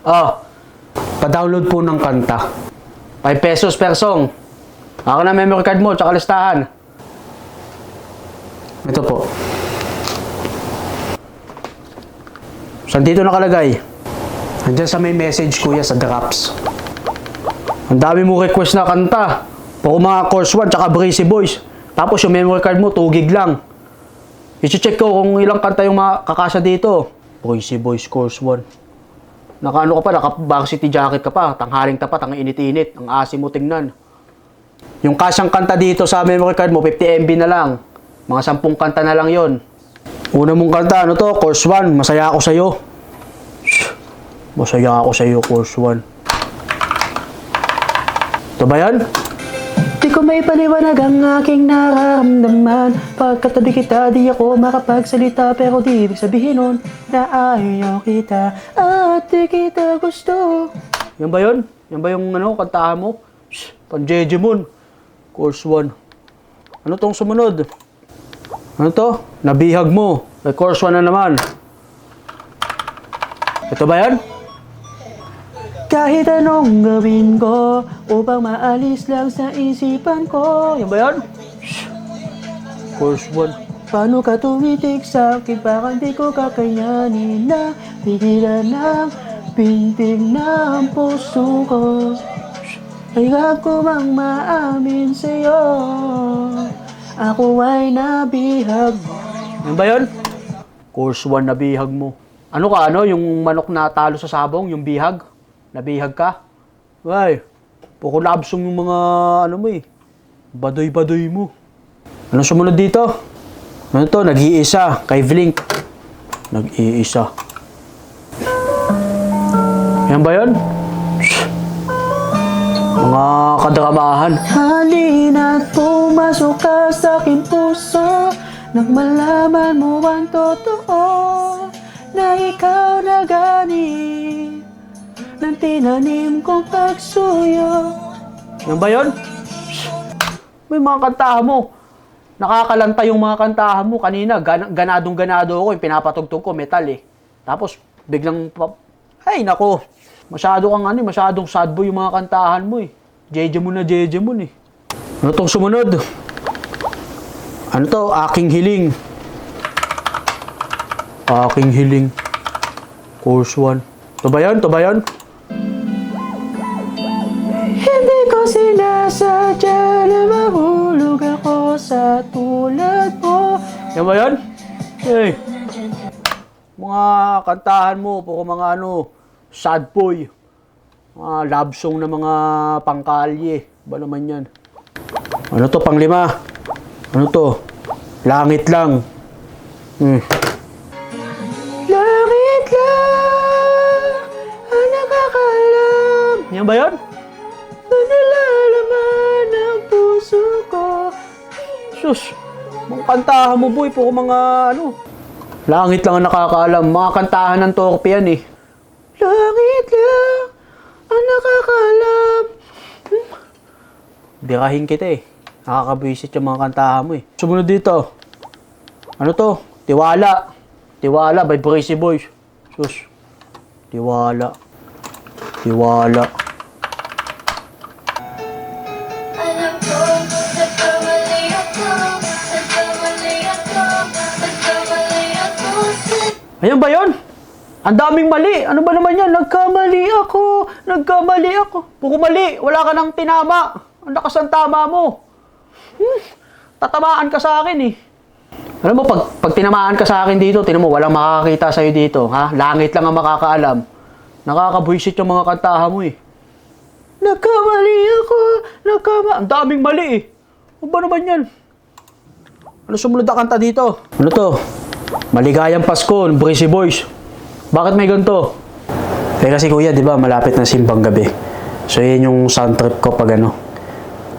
Ah, pa-download po ng kanta. 5 pesos per song. Ako na memory card mo, tsaka listahan. Ito po. Saan dito nakalagay? Andiyan sa may message kuya sa drops. Ang dami mo request na kanta. Puro mga course 1 tsaka Breezy Boys. Tapos yung memory card mo, 2 gig lang. I-check ko kung ilang kanta yung mga kakasya dito. Breezy Boys course 1. Nakaano ka pa, naka-varsity jacket ka pa, tanghaling tapat, ang init-init, ang asim mo tingnan. Yung kasyang kanta dito sa memory card mo, 50 MB na lang. Mga 10 kanta na lang yon. Una mong kanta, ano to? Course 1, masaya ako sa'yo. Masaya ako sa'yo, course 1. Ito ba yan? Ko may paliwanag ang aking nararamdaman Pagkatabi kita, di ako makapagsalita Pero di ibig sabihin nun na ayaw kita At di kita gusto Yan ba yun? Yan ba yung ano, kantahan mo? Shh, pang Jejemon Course 1 Ano tong sumunod? Ano to? Nabihag mo May course 1 na naman Ito ba yan? Kahit anong gawin ko upang maalis lang sa isipan ko. Yan ba yan? Shh. Course 1. Paano ka tumitig sa akin? Parang di ko kakayanin na pigilan ng pintig ng puso ko. Hirap ko mang maamin sa'yo. Ako ay nabihag mo. Yan ba yun? Course 1 na bihag mo. Ano ka ano? Yung manok na talo sa sabong? Yung bihag? Nabihag ka? Ay, poko labsong yung mga ano mo eh. Badoy-badoy mo. Anong sumunod dito? Ano to? Nag-iisa. Kay Blink. Nag-iisa. Yan ba yun? Mga kadramahan. Halina't pumasok ka sa aking puso Nang malaman mo ang totoo Na ikaw na gani ng tinanim kong pagsuyo. Yan ba yun? May mga kantahan mo. Nakakalanta yung mga kantahan mo. Kanina, gan- ganadong ganado ako. Yung pinapatugtog ko, metal eh. Tapos, biglang, ay nako. Masyado kang ano, eh, masyadong sad boy yung mga kantahan mo eh. Jeje mo na jeje mo eh. Ano tong sumunod? Ano to? Aking hiling. Aking hiling. Course 1. Ito ba yan? Ito ba yan? Ko sinasadya na mahulog ako sa tulad mo. Yan ba yan? Hey. Mga kantahan mo, puro mga ano, sad boy. Mga love song na mga pangkalye. Ba naman yan? Ano to, panglima? Ano to? Langit lang. Hmm. Langit lang ang nakakalam. Yan ba yan? Sus, mga kantahan mo boy, puro mga ano. Langit lang ang nakakaalam. Mga kantahan ng Torpe yan eh. Langit lang ang nakakaalam. Hmm. Dirahin kita eh. Nakakabwisit yung mga kantahan mo eh. Sumunod dito. Ano to? Tiwala. Tiwala by Breezy Boys. Sus. Tiwala. Tiwala. Sa Ayan ba yun? Ang daming mali. Ano ba naman yan? Nagkamali ako. Nagkamali ako. Puro mali. Wala ka nang tinama. Ang lakas ang tama mo. Hmm. Tatamaan ka sa akin eh. Alam mo, pag, pag tinamaan ka sa akin dito, tinan mo, walang makakakita sa'yo dito. Ha? Langit lang ang makakaalam. Nakakabwisit yung mga kantahan mo eh. Nagkamali ako. Nagkama... Ang daming mali eh. Ano ba naman yan? Ano sumunod na kanta dito? Ano to? Maligayang Pasko, Breezy Boys. Bakit may ganito? Eh kasi kuya, di ba, malapit na simbang gabi. So yan yung sound trip ko pag ano,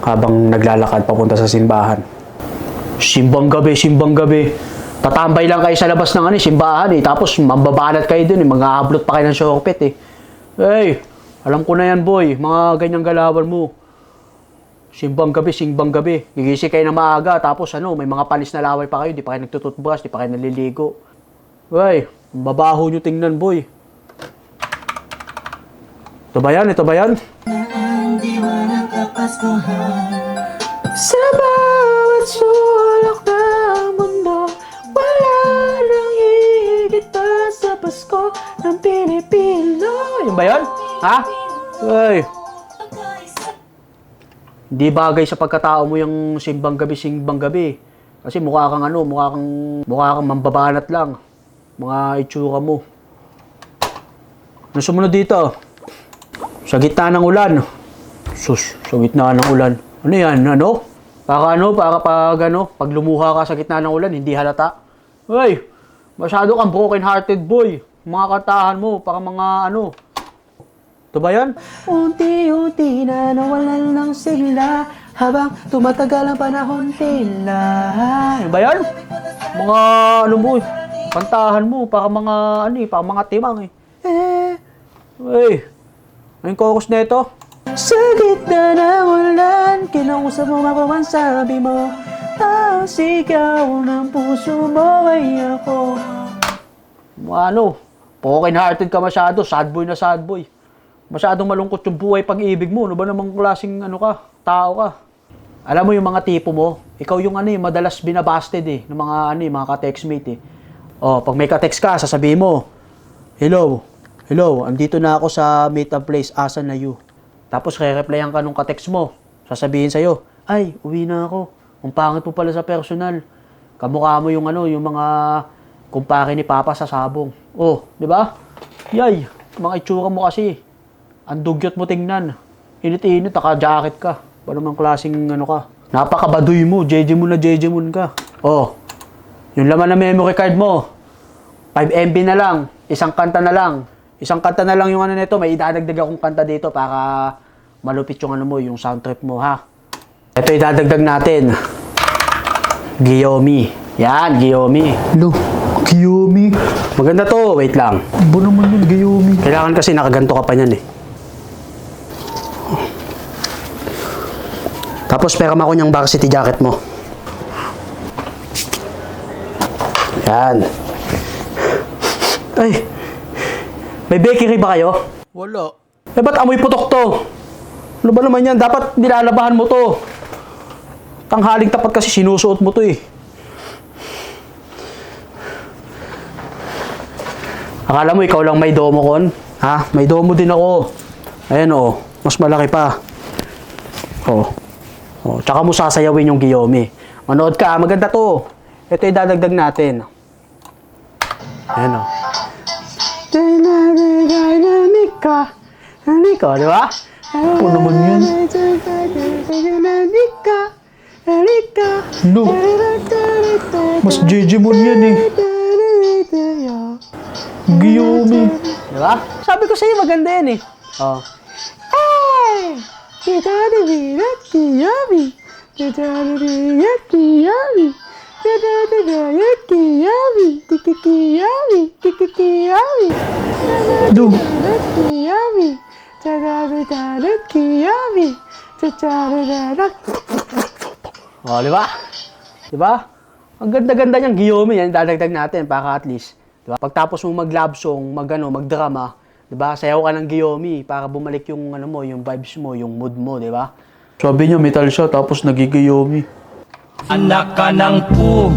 habang naglalakad papunta sa simbahan. Simbang gabi, simbang gabi. Tatambay lang kayo sa labas ng ano, simbahan eh. Tapos mambabanat kayo dun eh. Mag-aablot pa kayo ng shortpet eh. Hey, alam ko na yan boy. Mga ganyang galawan mo. Simbang gabi, simbang gabi. Gigising kayo na maaga, tapos ano, may mga panis na laway pa kayo, di pa kayo nagtututbrush, di pa kayo naliligo. Uy, babaho nyo tingnan, boy. Ito ba yan? Ito ba yan? Sa bawat sulok ng mundo Wala nang higit pa sa Pasko ng Pilipino Yung ba yun? Ha? Uy, hindi bagay sa pagkatao mo yung simbang gabi, simbang gabi. Kasi mukha kang ano, mukha kang, mukha kang mambabanat lang. Mga itsura mo. Ano sumunod dito? Sa gitna ng ulan. Sus, sa gitna ng ulan. Ano yan? Ano? Para ano? Para pag ano? Pag lumuha ka sa gitna ng ulan, hindi halata. Uy! Masyado kang broken-hearted boy. Mga kantahan mo, para mga ano. Ito ba yan? Unti-unti na nawalan ng sigla habang tumatagal ang panahon tila. Ano ba yan? Mga ano mo, eh, kantahan mo, para mga ano eh, para mga timang eh. Eh, Uy, ano yung chorus na ito? Sa gitna ng ulan, kinausap mo ang sabi mo Ang sigaw ng puso mo ay ako ano, broken hearted ka masyado, sad boy na sad boy Masyadong malungkot yung buhay pag-ibig mo, ano ba namang klaseng ano ka, tao ka alam mo yung mga tipo mo, ikaw yung ano eh, madalas binabasted eh, ng mga ano eh, mga ka-textmate eh. Oh, pag may ka-text ka, sasabihin mo, Hello, hello, andito na ako sa meet up place, asan na you? Tapos re-replyan ka nung ka-text mo, sasabihin sa'yo, ay, uwi na ako. Ang pangit mo pala sa personal. Kamukha mo yung ano, yung mga kumpare ni Papa sa sabong. Oh, di ba? Yay, mga itsura mo kasi. Ang dugyot mo tingnan. Init-init, naka-jacket ka. Ba namang klaseng ano ka? Napakabaduy mo, JJ mo na JJ mo ka. Oh, yung laman ng memory card mo, 5 MB na lang, isang kanta na lang. Isang kanta na lang yung ano nito, may idadagdag akong kanta dito para malupit yung ano mo, yung sound trip mo ha. Ito idadagdag natin. Giyomi. Yan, Giyomi. Lo, Kiyomi. Maganda to, wait lang. Ba naman yun, Giyomi? Kailangan kasi nakaganto ka pa niyan eh. Tapos pera mo ako niyang varsity jacket mo. Yan. Ay. May bakery ba kayo? Wala. Eh, ba't amoy putok to? Ano ba naman yan? Dapat nilalabahan mo to. Tanghaling tapat kasi sinusuot mo to eh. Akala mo ikaw lang may domo kon? Ha? May domo din ako. Ayan oh, mas malaki pa. Oh. Oh, tsaka mo sasayawin yung Giyomi. Manood ka, maganda to. Ito yung dadagdag natin. Ayan oh. Nika. Nika, di ba? Ano naman yun? Lo, mas JJ mo yan eh. Giyomi. Di ba? Sabi ko sa'yo, maganda yan eh. Oh. Hey! Kita na bilat kiyami. Kita na bilat kiyami. Kita na bilat kiyami. Tiki kiyami. Tiki kiyami. Lo, Bilat kiyami. Tada bilat kiyami. Tada Oh, di ba? Di ba? Ang ganda-ganda niyang Giyomi yan, dadagdag natin para at least, di ba? Pagtapos mo mag-love song, mag ano, mag-drama, di ba? Sayaw ka ng Giyomi para bumalik yung ano mo, yung vibes mo, yung mood mo, di ba? sabi niya metal siya tapos nagigiyomi. Anak ka ng pu